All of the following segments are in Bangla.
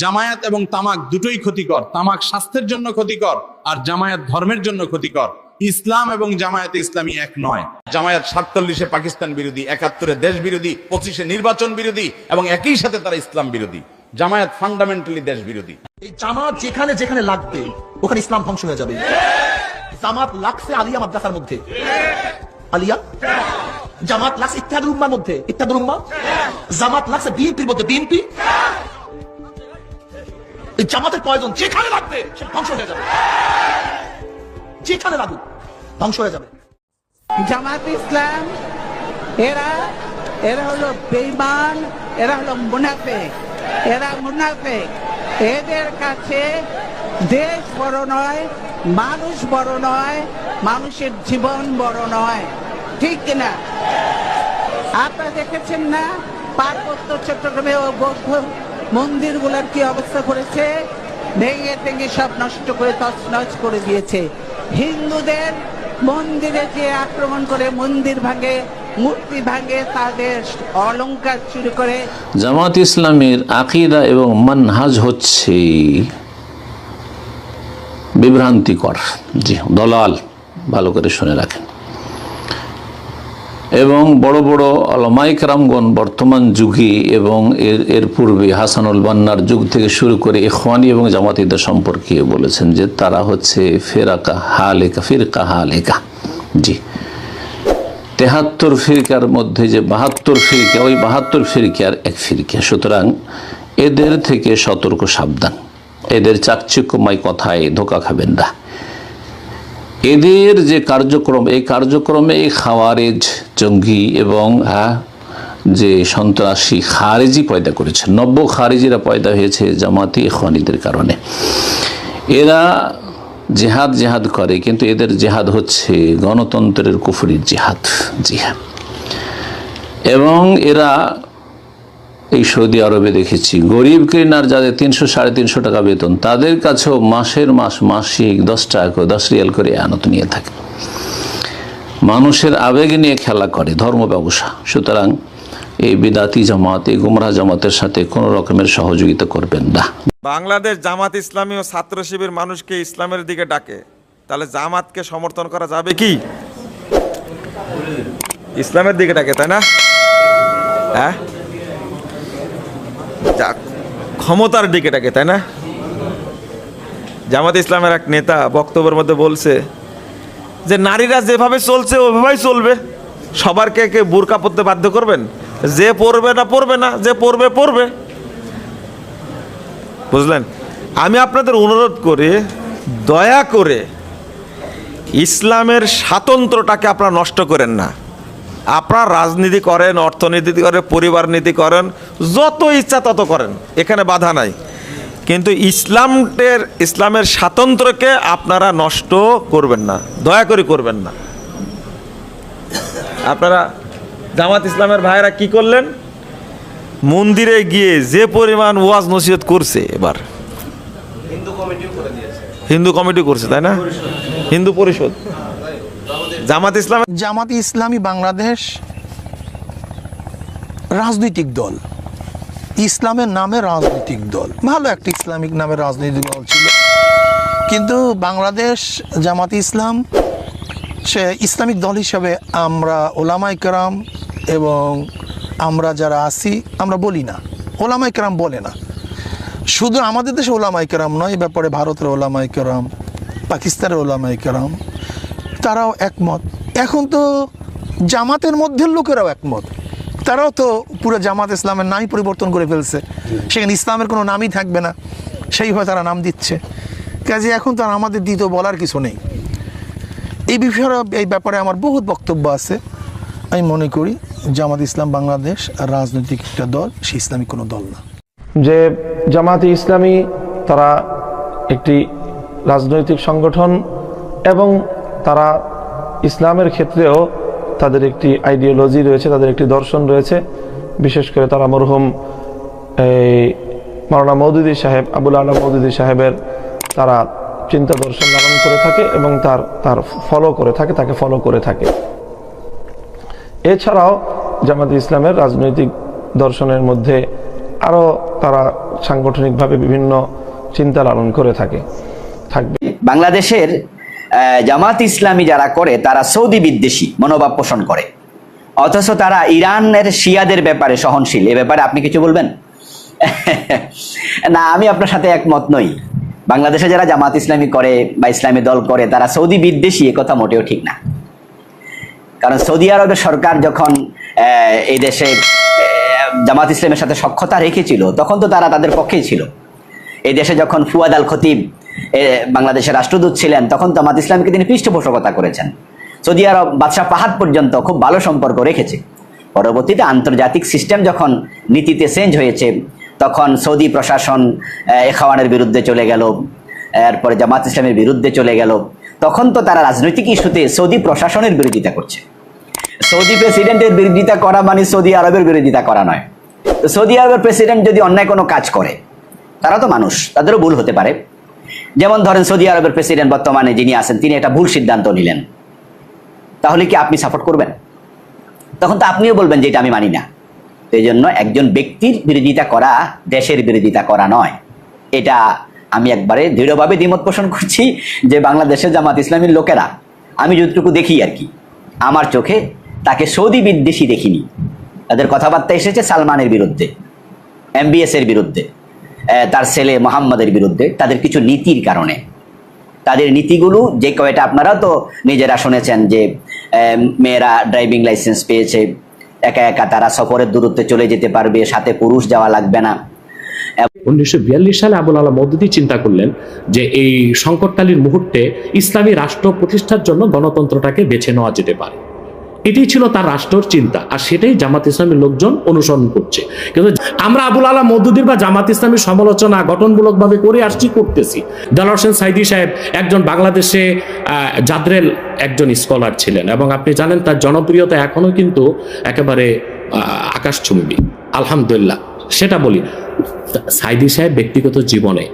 জামায়াত এবং তামাক দুটোই ক্ষতিকর। তামাক স্বাস্থ্যের জন্য ক্ষতিকর আর জামায়াত ধর্মের জন্য ক্ষতিকর। ইসলাম এবং জামায়াত ইসলামী এক নয়। জামায়াত সাতচল্লিশে পাকিস্তান বিরোধী, একাত্তরে দেশ বিরোধী, পঁচিশে নির্বাচন বিরোধী এবং একই সাথে তারা ইসলাম বিরোধী। জামায়াত ফান্ডামেন্টালি দেশ বিরোধী। এই জামাত যেখানে যেখানে লাগবে, ওখানে ইসলাম ধ্বংস হয়ে যাবে। জামাত লাগছে আলিয়া মাদ্রাসার মধ্যে। আলিয়া? জামাত লাগছে ইত্যাদি উম্মার মধ্যে। ইত্যাদি উম্মা? জামাত লাগছে বিএনপির মধ্যে। বিএনপি? জামাতের প্রয়োজন যেখানে লাগবে ধ্বংস হয়ে যাবে। যেখানে লাগুক, ধ্বংস হয়ে যাবে। জামাত ইসলাম, এরা এরা হলো বেইমান এরা হলো মুনাফেক, এরা মুনাফেক। এদের কাছে দেশ বড় নয়, মানুষ বড় নয়, মানুষের জীবন বড় নয়। ঠিক কিনা? আপনারা দেখেছেন না? পার্বত্য চট্টগ্রামে ও বৌদ্ধ মন্দিরগুলোর কি অবস্থা করেছে? ভেঙে ভেঙে সব নষ্ট করে, তছনছ করে দিয়েছে। হিন্দুদের মন্দিরে যে আক্রমণ করে, মন্দির ভাঙে, মূর্তি ভাঙে, তাদের অলংকার চুরি করে। জামাত ইসলামের আকিদা এবং মানহাজ হচ্ছে বিভ্রান্তিকর। জি, দলাল, ভালো করে শুনে রাখেন। এবং বড় বড় অলমাইক রামগণ বর্তমান যুগে এবং এর এর পূর্বে হাসানুল বান্নার যুগ থেকে শুরু করে ইখওয়ানি এবং জামাতিদের সম্পর্কে বলেছেন যে তারা হচ্ছে ফেরাকা হালেকা, ফিরকা হালেকা। জি। তেহাত্তর ফিরকার মধ্যে যে বাহাত্তর ফিরকা, ওই বাহাত্তর ফিরকার এক ফিরকা। সুতরাং এদের থেকে সতর্ক সাবধান। এদের চাকচিক্যময় কথায় ধোকা খাবেন না। এদের যে কার্যক্রম, এই কার্যক্রমে এই খাওয়ারেজ জঙ্গি এবং হ্যাঁ, যে সন্ত্রাসী খারেজি পয়দা করেছে নব্য খারেজিরা পয়দা হয়েছে জামাতি খনিদের কারণে। এরা জেহাদ জেহাদ করে কিন্তু এদের জেহাদ হচ্ছে গণতন্ত্রের কুফুরির জেহাদ জি হ্যাঁ। এবং এরা এই সৌদি আরবে দেখেছি গরিব ক্লিনার যাদের তিনশো সাড়ে তিনশো টাকা বেতন তাদের কাছেও মাসের মাস মাসিক দশ টাকা করে দশ রিয়াল করে আনত নিয়ে থাকে। মানুষের আবেগ নিয়ে খেলা করে, ধর্ম ব্যবসা। সুতরাং এই বিদাতি জামাত, এই গুমরাহ জামাতের সাথে কোনো রকমের সহযোগিতা করবেন না। বাংলাদেশ জামাত ইসলামী ও ছাত্র শিবির মানুষকে ইসলামের দিকে ডাকে। তাহলে জামাতকে সমর্থন করা যাবে কি? ইসলামের দিকে ডাকে, তাই না? হ্যাঁ? ক্ষমতার দিকে ডাকে, তাই না? জামাত ইসলামের এক নেতা বক্তব্যের মধ্যে বলছে যে নারীরা যেভাবে চলছে, ওইভাবেই চলবে। সবার কে কে বোরকা পরতে বাধ্য করবেন? যে পড়বে না পড়বে না, যে পড়বে পড়বে বুঝলেন? আমি আপনাদের অনুরোধ করে, দয়া করে ইসলামের স্বাতন্ত্রটাকে আপনারা নষ্ট করেন না। আপনারা রাজনীতি করেন, অর্থনীতি করেন, পরিবার নীতি করেন, যত ইচ্ছা তত করেন। এখানে বাধা নাই। কিন্তু ইসলামের ইসলামের স্বাতন্ত্র্যকে আপনারা নষ্ট করবেন না দয়া করে করবেন না। আপনারা জামাত ইসলামের ভাইয়েরা কি করলেন? মন্দিরে গিয়ে যে পরিমাণ ওয়াজ নসিহত করছে এবার। হিন্দু কমিটি করছে তাই না? হিন্দু পরিষদ। জামাত ইসলাম জামাত ইসলামী বাংলাদেশ রাজনৈতিক দল। ইসলামের নামে রাজনৈতিক দল। ভালো একটা ইসলামিক নামে রাজনৈতিক দল ছিল। কিন্তু বাংলাদেশ জামাত ইসলাম, সে ইসলামিক দল হিসাবে আমরা ওলামাই কেরাম এবং আমরা যারা আছি, আমরা বলি না। ওলামাই কেরাম বলে না। শুধু আমাদের দেশে ওলামাই কেরাম নয় ব্যাপারে ভারতের ওলামাই কেরাম, পাকিস্তানের ওলামাই কেরাম, তারাও একমত। এখন তো জামাতের মধ্যে লোকেরাও একমত। তারাও তো পুরো জামাত ইসলামের নামই পরিবর্তন করে ফেলছে। সেখানে ইসলামের কোনো নামই থাকবে না। সেইভাবে তারা নাম দিচ্ছে। কাজে এখন তো আমাদের দ্বিতীয় বলার কিছু নেই। এই বিষয়ে, এই ব্যাপারে আমার বহুত বক্তব্য আছে। আমি মনে করি জামাত ইসলাম বাংলাদেশ আর রাজনৈতিক একটা দল, সে ইসলামিক কোনো দল না। যে জামাতে ইসলামী, তারা একটি রাজনৈতিক সংগঠন এবং তারা ইসলামের ক্ষেত্রেও তাদের একটি আইডিওলজি রয়েছে, তাদের একটি দর্শন রয়েছে। বিশেষ করে তারা মরহুম, এই মাওলানা মৌদুদি সাহেব, আবুল আলা মৌদুদি সাহেবের তারা চিন্তা দর্শন লালন করে থাকে এবং তার তার ফলো করে থাকে, তাকে ফলো করে থাকে। এছাড়াও জামাত ইসলামের রাজনৈতিক দর্শনের মধ্যে আরও তারা সাংগঠনিকভাবে বিভিন্ন চিন্তা লালন করে থাকে। থাকবে। বাংলাদেশের জামাত ইসলামী যারা করে, তারা সৌদি বিদ্বেষী মনোভাব পোষণ করে। অথচ তারা ইরানের শিয়াদের ব্যাপারে সহনশীল। এ ব্যাপারে আপনি কিছু বলবেন? না, আমি আপনার সাথে একমত নই। বাংলাদেশে যারা জামাত ইসলামী করে বা ইসলামী দল করে, তারা সৌদি বিদ্বেষী, এ কথা মোটেও ঠিক না। কারণ সৌদি আরবের সরকার যখন এই দেশে জামাত ইসলামের সাথে সক্ষতা রেখেছিল, তখন তো তারা তাদের পক্ষেই ছিল। এই দেশে যখন ফুয়াদ আল খতিব বাংলাদেশের রাষ্ট্রদূত ছিলেন, তখন জামাত ইসলামকে তিনি পৃষ্ঠপোষকতা করেছেন। সৌদি আরব বাদশাহ পাহাদ পর্যন্ত খুব ভালো সম্পর্ক রেখেছে। পরবর্তীতে আন্তর্জাতিক সিস্টেম যখন নীতিতে চেঞ্জ হয়েছে, তখন সৌদি প্রশাসন এখাওয়ানের বিরুদ্ধে চলে গেল, এরপরে জামাত ইসলামের বিরুদ্ধে চলে গেল। তখন তো তারা রাজনৈতিক ইস্যুতে সৌদি প্রশাসনের বিরোধিতা করছে। সৌদি প্রেসিডেন্টের বিরোধিতা করা মানে সৌদি আরবের বিরোধিতা করা নয়। সৌদি আরবের প্রেসিডেন্ট যদি অন্যায় কোনো কাজ করে, তারা তো মানুষ, তাদেরও ভুল হতে পারে। যেমন ধরেন সৌদি আরবের প্রেসিডেন্ট বর্তমানে যিনি আছেন, তিনি একটা ভুল সিদ্ধান্ত নিলেন। তাহলে কি আপনি সাপোর্ট করবেন? তখন তো আপনিও বলবেন যে এটা আমি মানি না। এই জন্য একজন ব্যক্তির বিরোধিতা করা দেশের বিরোধিতা করা নয়। এটা আমি একবারে দৃঢ়ভাবে দ্বিমত পোষণ করছি যে বাংলাদেশের জামাত ইসলামীর লোকেরা। আমি যতটুকু দেখি আর কি। আমার চোখে তাকে সৌদি বিদ্বেষী দেখিনি। তাদের কথাবার্তা এসেছে সালমানের বিরুদ্ধে এমবিএস এর বিরুদ্ধে। তার ছেলে মোহাম্মদের বিরুদ্ধে তাদের কিছু নীতির কারণে। তাদের নীতিগুলো যে কয়টা আপনারা তো নিজেরা শুনেছেন যে মেয়েরা ড্রাইভিং লাইসেন্স পেয়েছে, একা একা তারা সফরের দূরত্বে চলে যেতে পারবে, সাথে পুরুষ যাওয়া লাগবে না। উনিশশো বিয়াল্লিশ সালে আবুল আলা চিন্তা করলেন যে এই সংকটকালীন মুহূর্তে ইসলামী রাষ্ট্র প্রতিষ্ঠার জন্য গণতন্ত্রটাকে বেছে নেওয়া যেতে পারে। এটাই ছিল তার রাষ্ট্রের চিন্তা। আর সেটাই জামাত ইসলামের লোকজন অনুসরণ করছে। কিন্তু আমরা আবুল আলা মদুদির বা জামাত ইসলামের সমালোচনা গঠনমূলকভাবে করে আসছি, করতেছি। দেলার হোসেন সাইদি সাহেব একজন বাংলাদেশে জাদ্রেল একজন স্কলার ছিলেন। এবং আপনি জানেন তার জনপ্রিয়তা এখনও কিন্তু একেবারে আকাশচুম্বী। আলহামদুলিল্লাহ, সেটা বলি। সাইদি সাহেব ব্যক্তিগত জীবনে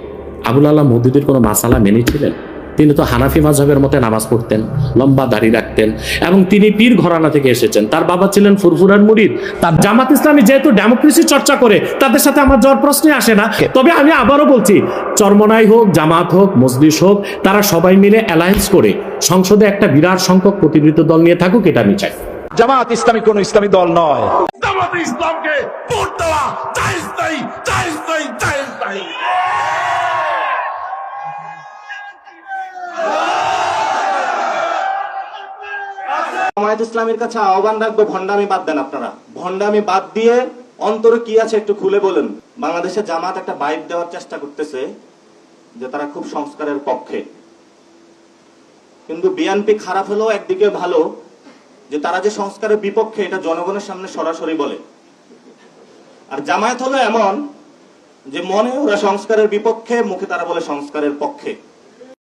আবুল আল্লাহ মদুদের কোনো মাসালা মেনেছিলেন? তিনি তো হানাফি মাঝহের মতে নামাজ পড়তেন লম্বা দাড়ি রাখতেন এবং তিনি পীর ঘরানা থেকে এসেছেন। তার বাবা ছিলেন ফুরফুরার মুরিদ। তার জামাত ইসলামী যেহেতু ডেমোক্রেসি চর্চা করে তাদের সাথে আমার জ্বর প্রশ্নে আসে না। তবে আমি আবারও বলছি চরমনাই হোক জামাত হোক মজলিস হোক তারা সবাই মিলে অ্যালায়েন্স করে সংসদে একটা বিরাট সংখ্যক প্রতিনিধিত্ব দল নিয়ে থাকুক এটা আমি চাই। জামাত ইসলামী কোন ইসলামী দল নয়। ইসলামকে ভোট দেওয়া জায়েজ নাই জায়েজ নাই জায়েজ নাই। জামায়াত ইসলামের কাছে আহ্বান রাখব ভন্ডামি বাদ দেন আপনারা। ভন্ডামি বাদ দিয়ে অন্তরে কি আছে একটু খুলে বলেন। বাংলাদেশে জামাত একটা বাইক দেওয়ার চেষ্টা করতেছে যে তারা খুব সংস্কারের পক্ষে। কিন্তু বিএনপি খারাপ হলেও একদিকে ভালো, যে তারা যে সংস্কারের বিপক্ষে, এটা জনগণের সামনে সরাসরি বলে। আর জামায়াত হলো এমন যে মনে ওরা সংস্কারের বিপক্ষে, মুখে তারা বলে সংস্কারের পক্ষে।